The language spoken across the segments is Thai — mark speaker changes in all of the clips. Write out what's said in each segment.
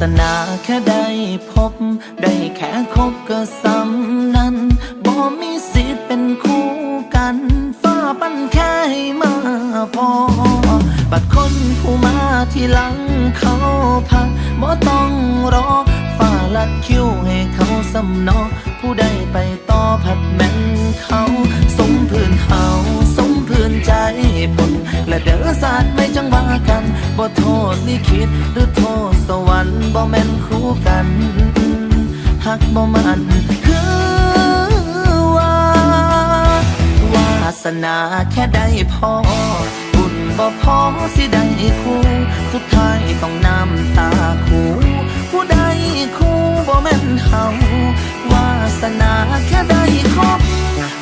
Speaker 1: สนาแค่ได้พบ ได้แค่คบก็สำนั้นบ่มีสิทธิ์เป็นคู่กันฟ้าปั้นแค่ให้มาพอ บัดคนผู้มาที่หลังเขาพักบ่ต้องรอฟ้าลัดคิ้วให้เขาสำนอ ผู้ใดไปต่อผัดแม่นเขา และเด้อศาสตร์ไม่จังว่ากันบ่โทษลิขิตหรือโทษสวรรค์บ่แม่นคู่กันหักบ่มันคือว่าวาสนาแค่ได้พอบุญบ่พอสิได้คู่ สุดท้ายต้องน้ำตาคู่ผู้ใดคู่บ่แม่นเฮาวาสนาแค่ได้คบ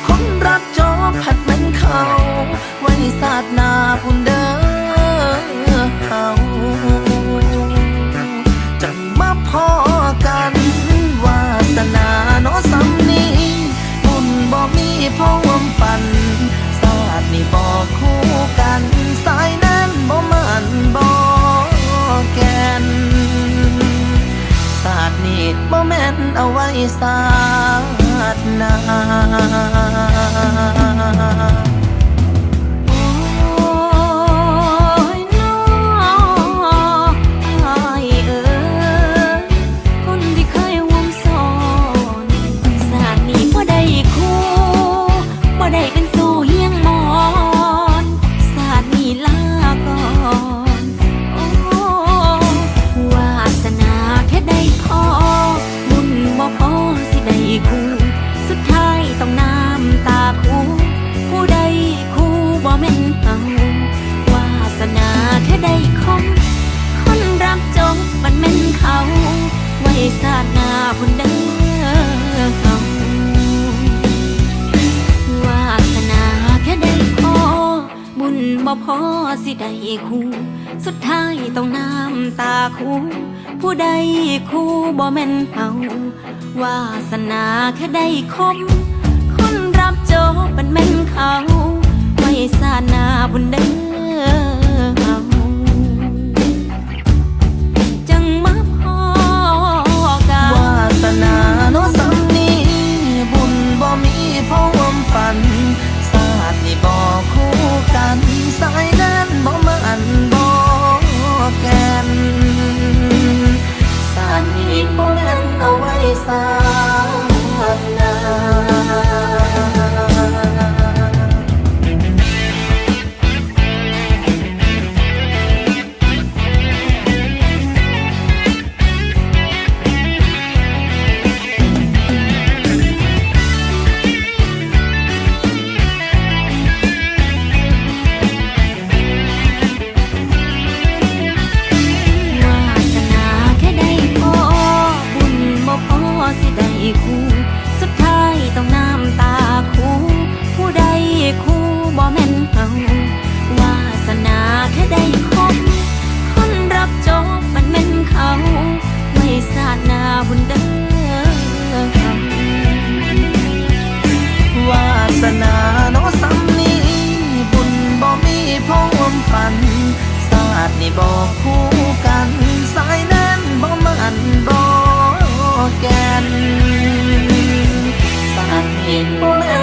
Speaker 1: คนรักจอบผัดแม่นเขาไว้ศาสนา เอาไว้ศาสตนา
Speaker 2: ไว้ศาสนาพุ่นเด้อเฮาวาสนาแค่ได้พอ บุญบ่พอสิได้คู่สุดท้ายต้องน้ำตาคู่ผู้ใดคู่บ่แม่นเฮาวาสนาแค่ได้คบคนรับโจบเป็นแม่นเขา ไว้สาหนาบุญเด้อ
Speaker 1: สนาเนาะสำนี้ บุญบ่มีพ้อวมฝัน ศาสตร์นี่บอกคู่กัน สายนั้นบ่มันบ่แกนศาสตร์นี่บ่แม่น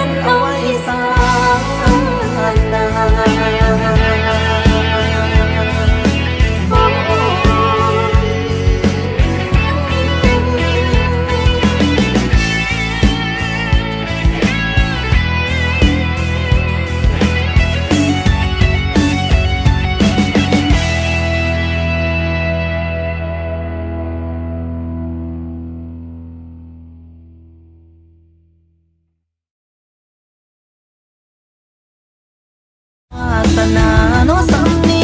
Speaker 1: สนา
Speaker 2: โนสำนี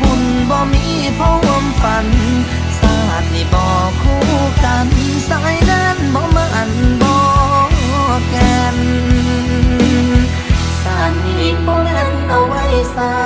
Speaker 2: บุญ
Speaker 1: บ่มีพอวมฝัน สาดนี่บ่คู่กัน สายแดนบ่มาอันบ่แกนสาดนี่บ่นั้นเอาไว้สา